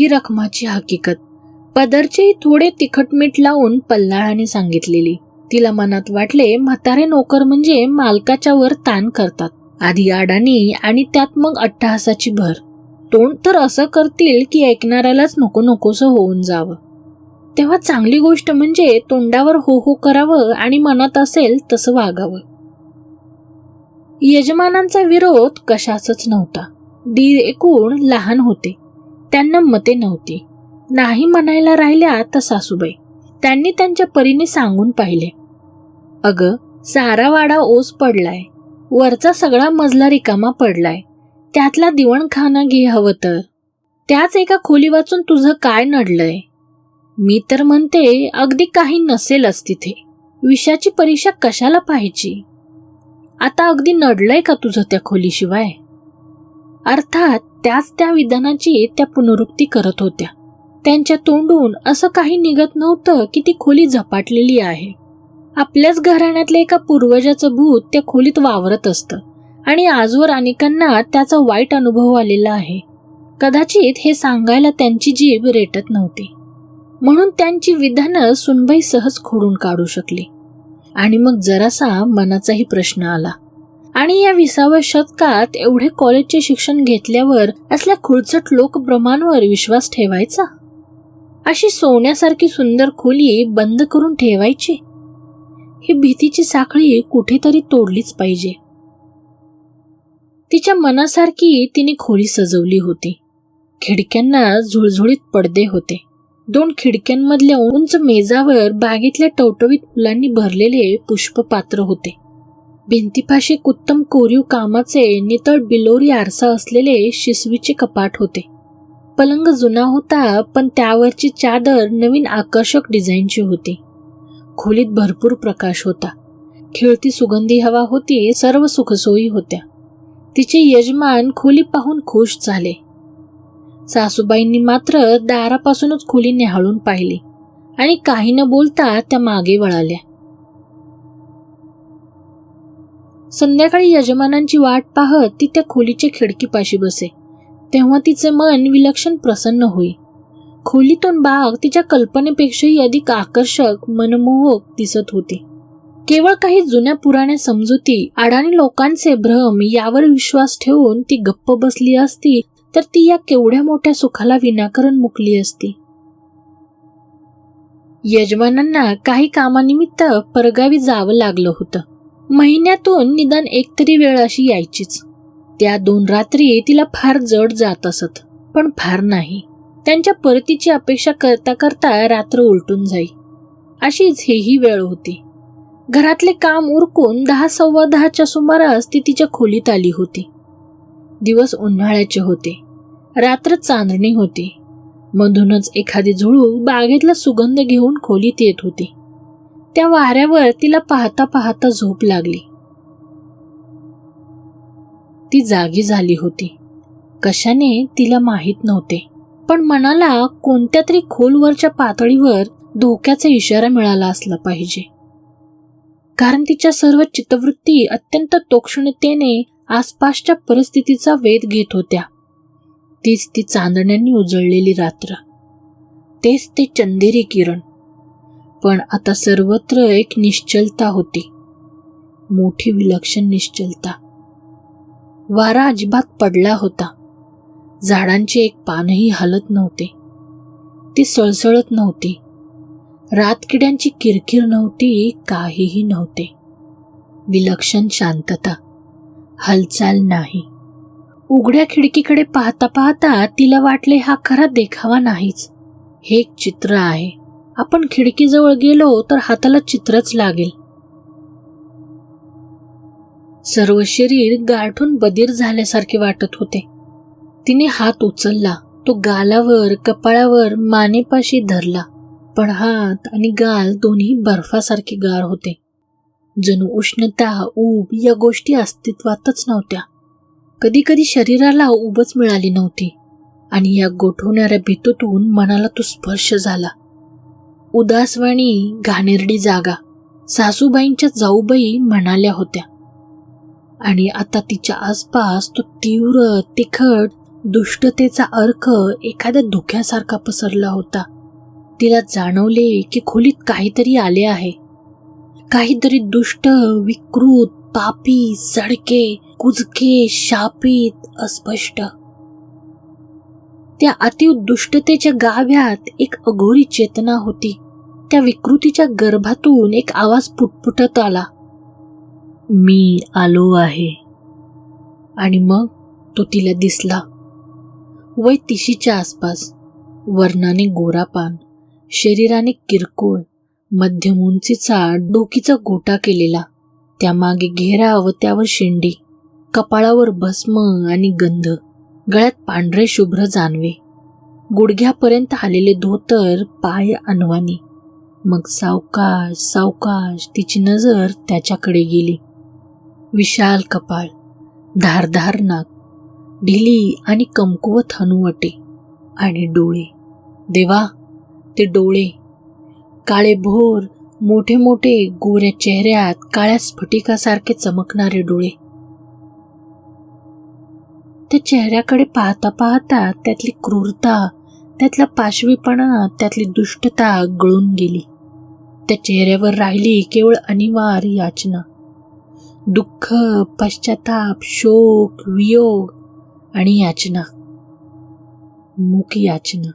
ही रकमाची हकीकत. पदरचे थोडे तिखट मीठ लावून पल्लाळाने सांगितलेली. तिला मनात वाटले म्हातारे नोकर म्हणजे मालकाच्या वर ताण करतात. आधी आडाणी आणि त्यात मग अट्टहासाची भर. तोंड तर असं करतील की ऐकणाऱ्यालाच नको नकोसं होऊन जावं. तेव्हा चांगली गोष्ट म्हणजे तोंडावर हो हो करावं आणि मनात असेल तसं वागावं. यजमानांचा विरोध कशाचाच नव्हता. दीर एकूण लहान होते. त्यांना मते नव्हती. नाही म्हणायला राहिल्या तर सासूबाई. त्यांनी त्यांच्या परीने सांगून पाहिले. अग सारावाडा ओस पडलाय. वरचा सगळा मजला रिकामा पडलाय. त्यातला दिवणखाना घे हवं तर. त्याच एका खोली वाचून तुझं काय नडलंय? मी तर म्हणते अगदी काही नसेलच तिथे विषाची परीक्षा कशाला पाहायची? आता अगदी नडलंय का तुझं त्या खोलीशिवाय? अर्थात त्याच त्या विधानाची त्या पुनरुक्ती करत होत्या. त्यांच्या तोंडून असं काही निघत नव्हतं की ती खोली झपाटलेली आहे. आपल्याच घराण्यातल्या एका पूर्वजाचं भूत त्या खोलीत वावरत असतं आणि आजवर अनेकांना त्याचा वाईट अनुभव आलेला आहे. कदाचित हे सांगायला त्यांची जीभ रेटत नव्हती. म्हणून त्यांची विधानं सुनबाई सहज खोडून काढू शकली. आणि मग जरासा मनाचाही प्रश्न आला. आणि या विसाव्या शतकात एवढे कॉलेजचे शिक्षण घेतल्यावर असल्या खुळचट लोकभ्रमांवर विश्वास ठेवायचा? अशी सोन्यासारखी सुंदर खोली बंद करून ठेवायची? ही भीतीची साखळी कुठेतरी तोडलीच पाहिजे. तिच्या मनासारखी तिने खोली सजवली होती. खिडक्यांना झुळझुळीत पडदे होते. दोन खिडक्यांमधल्या उंच मेजावर बागेतल्या टवटवीत फुलांनी भरलेले पुष्पपात्र होते. भिंतीपाशी उत्तम कोरीव कामाचे नितळ बिलोरी आरसा असलेले शिसवीचे कपाट होते. पलंग जुना होता पण त्यावरची चादर नवीन आकर्षक डिझाईनची होती. खोलीत भरपूर प्रकाश होता. खेळती सुगंधी हवा होती सर्व सुखसोयी होत्या. तिचे यजमान खोली पाहून खुश झाले. सासूबाईंनी मात्र दारापासूनच खोली निहाळून पाहिली आणि काही न बोलता त्या मागे वळाल्या. संध्याकाळी यजमानांची वाट पाहत ती त्या खोलीच्या खिडकीपाशी बसे. तेव्हा तिचे मन विलक्षण प्रसन्न होई. खोलीतून बाग तिच्या कल्पनेपेक्षाही अधिक आकर्षक मनमोहक दिसत होती. केवळ काही जुन्या पुराण्या समजुती अडाणी लोकांचे भ्रम यावर विश्वास ठेवून ती गप्प बसली असती तर ती या केवढ्या मोठ्या सुखाला विनाकारण मुकली असती. यजमानांना काही कामानिमित्त परगावी जावं लागलं होतं. महिन्यातून निदान एकतरी वेळ अशी यायचीच. त्या दोन रात्री तिला फार जड जात असत पण फार नाही. त्यांच्या परतीची अपेक्षा करता करता रात्र उलटून जाई. अशीच हेही वेळ होती. घरातले काम उरकून दहा सव्वा दहाच्या सुमारास ती तिच्या खोलीत आली होती. दिवस उन्हाळ्याचे होते. रात्र चांदणी होती. मधूनच एखादी झुळू बागेतला सुगंध घेऊन खोलीत येत होती. त्या वाऱ्यावर तिला पाहता पाहता झोप लागली. ती जागी झाली होती. कशाने तिला माहीत नव्हते पण मनाला कोणत्या तरी खोलवरच्या पातळीवर धोक्याचा इशारा मिळाला असला पाहिजे. कारण तिच्या सर्व चित्तवृत्ती अत्यंत तोक्षणतेने आसपासच्या परिस्थितीचा वेध घेत होत्या. तीच ती चांदण्यांनी उजळलेली रात्र. तेच ते चंदेरी किरण. पण आता सर्वत्र एक निश्चलता होती. मोठी विलक्षण निश्चलता. वारा अजिबात पडला होता. झाडांचे एक पानही हलत नव्हते. ती सळसळत नव्हती. रातकिड्यांची किरकिर नव्हती काहीही नव्हते. विलक्षण शांतता. हालचाल नाही. उघड्या खिडकीकडे पाहता पाहता तिला वाटले हा खरा देखावा नाहीच. हे एक चित्र आहे. आपण खिडकीजवळ गेलो तर हाताला चित्रच लागेल. सर्व शरीर गाठून बधीर झाल्यासारखे वाटत होते. तिने हात उचलला. तो गालावर कपाळावर मानेपाशी धरला. पण हात आणि गाल दोन्ही बर्फासारखे गार होते. जणू उष्णता ऊब या गोष्टी अस्तित्वातच नव्हत्या. कधी कधी शरीराला उबच मिळाली नव्हती. आणि या गोठवणाऱ्या भीतूतून मनाला तो स्पर्श झाला. उदासवाणी घाणेरडी जागा. सासूबाईंच्या जाऊबाई म्हणाल्या होत्या. आणि आता तिच्या आसपास तो तीव्र तिखट दुष्टतेचा अर्क एखाद्या धुक्यासारखा पसरला होता. तिला जाणवले की खोलीत काहीतरी आले आहे. काहीतरी दुष्ट विकृत पापी सडके कुजके शापित अस्पष्ट. त्या अतिव दुष्टतेच्या गाव्यात एक अघोरी चेतना होती. त्या विकृतीच्या गर्भातून एक आवाज पुटपुटत आला. मी आलो आहे. आणि मग तो तिला दिसला. वय तिशीच्या आसपास. वर्णाने गोरापान. शरीराने किरकोळ. मध्यम उंचीचा डोकीचा गोटा केलेला. त्यामागे घेरा व त्यावर शेंडी. कपाळावर भस्म आणि गंध. गळ्यात पांढरे शुभ्र जानवे. गुडघ्यापर्यंत आलेले धोतर पाय अनवानी मग सावकाश सावकाश तिची नजर त्याच्याकडे गेली. विशाल कपाळ धारधार नाक ढिली आणि कमकुवत हनुवटे आणि डोळे. देवा ते डोळे. काळे भोर मोठे मोठे गोऱ्या चेहऱ्यात काळ्या स्फटिकासारखे चमकणारे डोळे. त्या चेहऱ्याकडे पाहता पाहता त्यातली क्रूरता त्यातला पाशवीपणा त्यातली दुष्टता गळून गेली. त्या चेहऱ्यावर राहिली केवळ अनिवार्य याचना. दुःख पश्चाताप शोक वियोग आणि याचना. मुख याचना.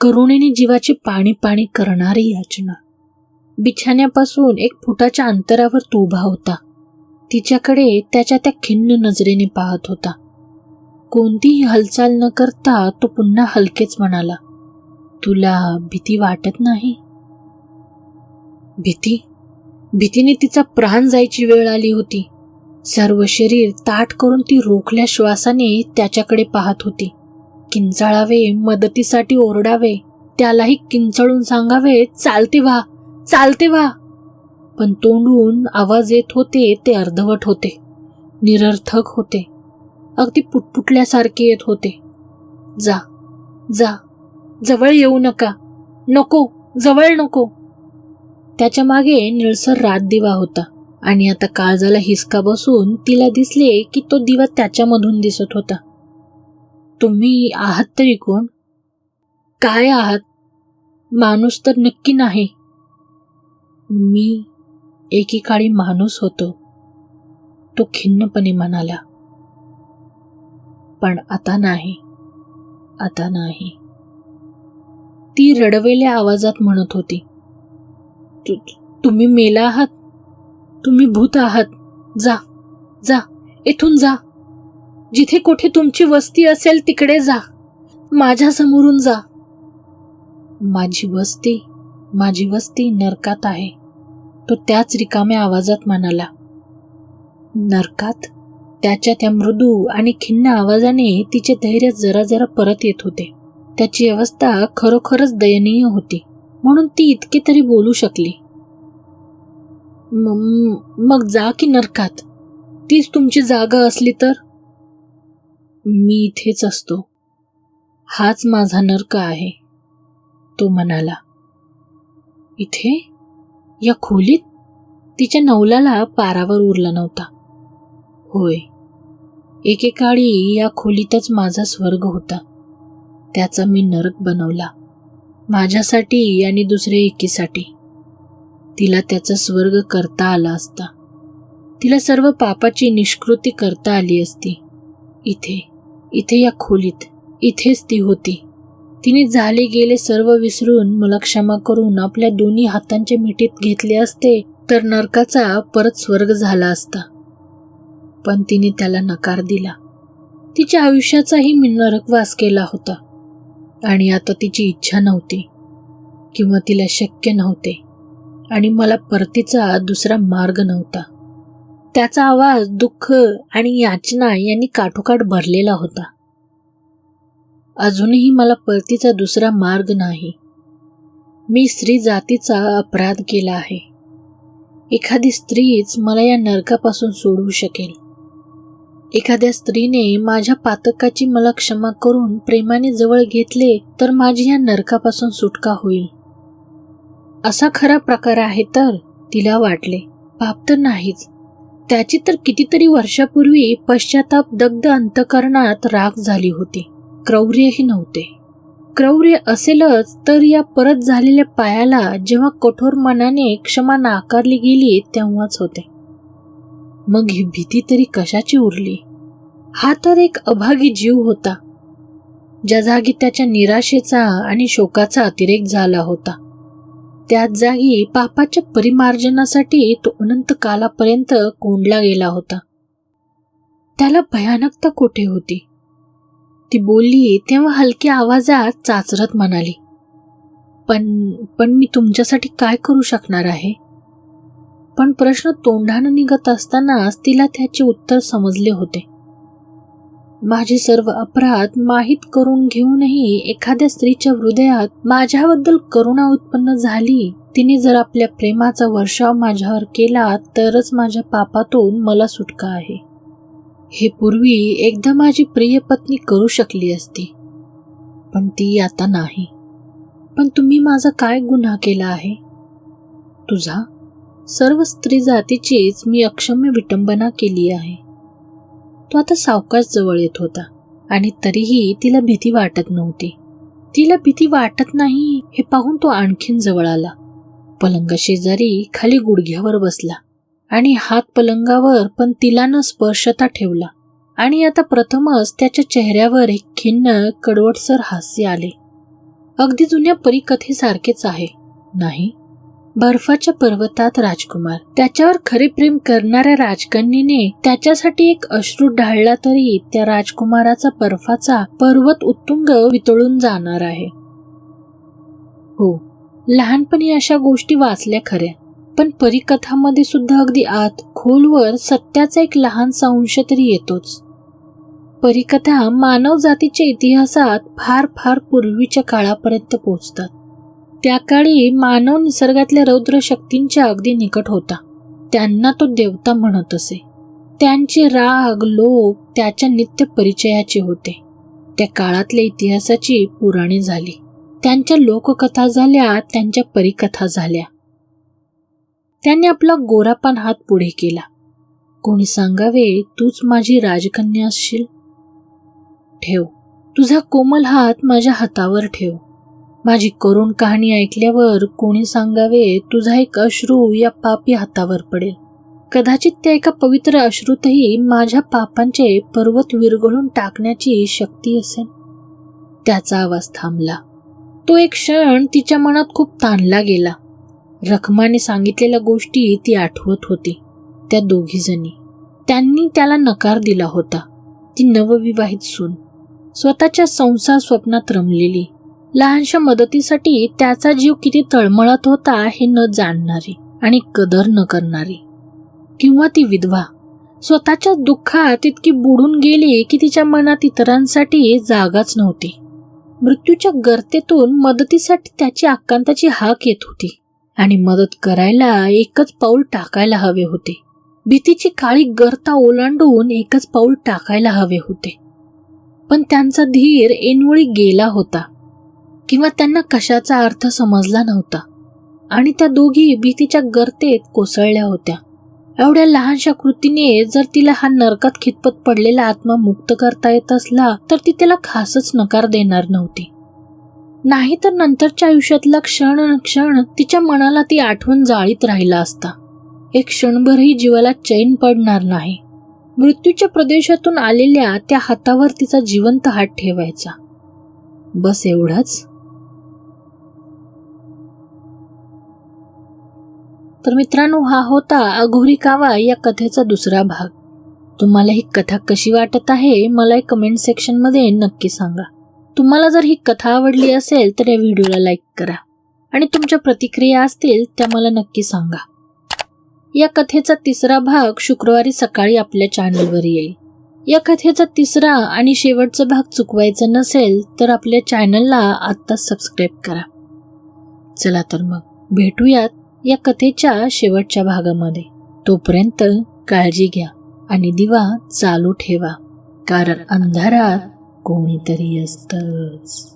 करुणेने जीवाची पाणी पाणी करणारी याचना. बिछाण्यापासून एक फुटाच्या अंतरावर तो उभा होता. तिच्याकडे त्याच्या त्या खिन्न नजरेने पाहत होता. कोणतीही हालचाल न करता तो पुन्हा हलकेच म्हणाला तुला भीती वाटत नाही? भीती? भीतीने तिचा प्राण जायची वेळ आली होती. सर्व शरीर ताट करून ती रोखल्या श्वासाने त्याच्याकडे पाहत होती. किंचाळावे मदतीसाठी ओरडावे त्यालाही किंचळून सांगावे चालते व्हा चालते व्हा. पण तोंडून आवाज येत होते ते अर्धवट होते निरर्थक होते. अगदी पुटपुटल्यासारखे येत होते. जा जा जवळ येऊ नका. नको जवळ नको. त्याच्यामागे निळसर रात दिवा होता आणि आता काळजाला हिसका बसून तिला दिसले की तो दिवा त्याच्यामधून दिसत होता. तुम्ही आहात तरी कोण? काय आहात? माणूस तर नक्की नाही. मी एकीकाळी माणूस होतो. तो खिन्नपणे म्हणाला. पण आता नाही. आता नाही. ती रडवेल्या आवाजात म्हणत होती "तु- तुम्ही मेला आहात? तुम्ही भूत आहात? जा जा इथून जा. जिथे कुठे तुमची वस्ती असेल तिकडे जा. माझ्या समोरून जा. माझी वस्ती माझी वस्ती नरकात आहे तो त्याच रिकाम्या आवाजात म्हणाला. नरकात? त्याच्या त्या मृदू आणि खिन्न आवाजाने तिचे धैर्य जरा जरा परत येत होते. त्याची अवस्था खरोखरच दयनीय होती म्हणून ती इतके तरी बोलू शकली. मग जा की नरकात. तीच तुमची जागा असली तर? मी इथेच असतो. हाच माझा नरक आहे तो म्हणाला. इथे? या खोलीत? तिच्या नवलाला पारावर उरला नव्हता. होय. एकेकाळी या खोलीतच माझा स्वर्ग होता. त्याचा मी नरक बनवला. माझ्यासाठी आणि दुसऱ्या एकीसाठी. तिला त्याचा स्वर्ग करता आला असता. तिला सर्व पापाची निष्कृती करता आली असती. इथे इथे या खोलीत इथेच ती होती. तिने झाले गेले सर्व विसरून मला क्षमा करून आपल्या दोन्ही हातांच्या मिठीत घेतले असते तर नरकाचा परत स्वर्ग झाला असता. पण तिने त्याला नकार दिला. तिच्या आयुष्याचाही मी नरकवास केला होता. आणि आता तिची इच्छा नव्हती. किंवा तिला शक्य नव्हते. आणि मला परतीचा दुसरा मार्ग नव्हता. त्याचा आवाज दुःख आणि याचना यांनी काठोकाठ भरलेला होता. अजूनही मला परतीचा दुसरा मार्ग नाही. मी स्त्री जातीचा अपराध केला आहे. एखादी स्त्रीच मला या नरकापासून सोडवू शकेल. एखाद्या स्त्रीने माझ्या पातकाची मला क्षमा करून प्रेमाने जवळ घेतले तर माझी या नरकापासून सुटका होईल. असा खरा प्रकार आहे तर तिला वाटले. पाप तर नाहीच. त्याची तर कितीतरी वर्षापूर्वी पश्चाताप दग्ध अंतकरणात राग झाली होती. क्रौर्यही नव्हते. क्रौर्य असेलच तर या परत झालेल्या पायाला जेव्हा कठोर मनाने क्षमा नाकारली गेली तेव्हाच होते. मग ही भीती तरी कशाची उरली? हा तर एक अभागी जीव होता ज्या जागी त्याच्या निराशेचा आणि शोकाचा अतिरेक झाला होता. त्याच जागी पापाच्या परिमार्जनासाठी तो अनंत कालापर्यंत कोंडला गेला होता. त्याला भयानकता कुठे होती? ती बोलली तेव्हा हलक्या आवाजात चाचरत म्हणाली पण पण मी तुमच्यासाठी काय करू शकणार आहे? पण प्रश्न तोंडानं निघत असतानाच तिला त्याचे उत्तर समजले होते. माझे सर्व अपराध माहीत करून घेऊनही एखाद्या स्त्रीच्या हृदयात माझ्याबद्दल करुणा उत्पन्न झाली. तिने जर आपल्या प्रेमाचा वर्षाव माझ्यावर केला तरच माझ्या पापातून मला सुटका आहे. हे पूर्वी एकदा माझी प्रिय पत्नी करू शकली असती. पण ती आता नाही. पण तुम्ही माझा काय गुन्हा केला आहे? तुझा? सर्व स्त्री जातीचीच मी अक्षम्य विटंबना केली आहे. तो आता सावकाश जवळ येत होता आणि तरीही तिला भीती वाटत नव्हती. तिला भीती वाटत नाही हे पाहून तो आणखीन जवळ आला. पलंग शेजारी खाली गुडघ्यावर बसला आणि हात पलंगावर पण तिला न स्पर्शता ठेवला आणि आता प्रथमच त्याच्या चेहऱ्यावर एक खिन्न कडवटसर हास्य आले. अगदी जुन्या परिकथेसारखेच आहे नाही? बर्फाच्या पर्वतात राजकुमार. त्याच्यावर खरे प्रेम करणाऱ्या राजकन्येने त्याच्यासाठी एक अश्रू ढाळला तरी त्या राजकुमाराचा बर्फाचा पर्वत उत्तुंग वितळून जाणार आहे. हो लहानपणी अशा गोष्टी वाचल्या खऱ्या. पण परिकथामध्ये सुद्धा अगदी आत खोलवर सत्याचा एक लहानसा अंश तरी येतोच. परिकथा मानव जातीच्या इतिहासात फार फार पूर्वीच्या काळापर्यंत पोहोचतात. त्या काळी मानव निसर्गातल्या रौद्र शक्तींच्या अगदी निकट होता. त्यांना तो देवता म्हणत असे. त्यांचे राग लोक त्याच्या नित्य परिचयाचे होते. त्या काळातल्या इतिहासाची पुराणे झाली. त्यांच्या लोककथा झाल्या त्यांच्या परिकथा झाल्या. त्याने आपला गोरापान हात पुढे केला. कोणी सांगावे तूच माझी राजकन्या असशील? ठेव. तुझा कोमल हात माझ्या हातावर ठेव. माझी करुण कहाणी ऐकल्यावर कोणी सांगावे तुझा एक अश्रू या पापी हातावर पडेल. कदाचित त्या एका पवित्र अश्रूतही माझ्या पापांचे पर्वत विरघळून टाकण्याची शक्ती असेल. त्याचा आवाज थांबला. तो एक क्षण तिच्या मनात खूप ताणला गेला. रखमाने सांगितलेल्या गोष्टी ती आठवत होती त्या दोघीजणी त्यांनी त्याला नकार दिला होता. ती नवविवाहित सून. स्वतःच्या संसार स्वप्नात रमलेली. लहानशा मदतीसाठी त्याचा जीव किती तळमळत होता हे न जाणणारी आणि कदर न करणारी. किंवा ती विधवा. स्वतःच्या दुःखात इतकी बुडून गेली की तिच्या मनात इतरांसाठी जागाच नव्हती. मृत्यूच्या गर्तेतून मदतीसाठी त्याची आकांताची हाक येत होती आणि मदत करायला एकच पाऊल टाकायला हवे होते. भीतीची काळी गर्ता ओलांडून एकच पाऊल टाकायला हवे होते. पण त्यांचा धीर ऐनवेळी गेला होता. किंवा त्यांना कशाचा अर्थ समजला नव्हता. आणि त्या दोघी भीतीच्या गर्तेत कोसळल्या होत्या. एवढ्या लहानशा कृतीने जर तिला हा नरकात खितपत पडलेला आत्मा मुक्त करता येत असला तर ती त्याला खासच नकार देणार नव्हती. नाही तर नंतरच्या आयुष्यातला क्षण क्षण तिच्या मनाला ती आठवण जाळीत राहिला असता. एक क्षणभरही जीवाला चैन पडणार नाही. मृत्यूच्या प्रदेशातून आलेल्या त्या हातावर तिचा जिवंत हात ठेवायचा. बस एवढंच. तर मित्रांनो हा होता अघोरी कावा या कथेचा दुसरा भाग. तुम्हाला ही कथा कशी वाटत आहे मला कमेंट सेक्शनमध्ये नक्की सांगा. तुम्हाला जर ही कथा आवडली असेल तर या व्हिडिओला लाईक करा. आणि तुमच्या प्रतिक्रिया असतील त्या मला नक्की सांगा. या कथेचा तिसरा भाग शुक्रवारी सकाळी आपल्या चॅनलवर येईल. या कथेचा तिसरा आणि शेवटचा भाग चुकवायचा नसेल तर आपल्या चॅनलला आत्ताच सबस्क्राईब करा. चला तर मग भेटूयात या कथेच्या शेवटच्या भागामध्ये. तोपर्यंत काळजी घ्या आणि दिवा चालू ठेवा कारण अंधारात कोणीतरी असतच.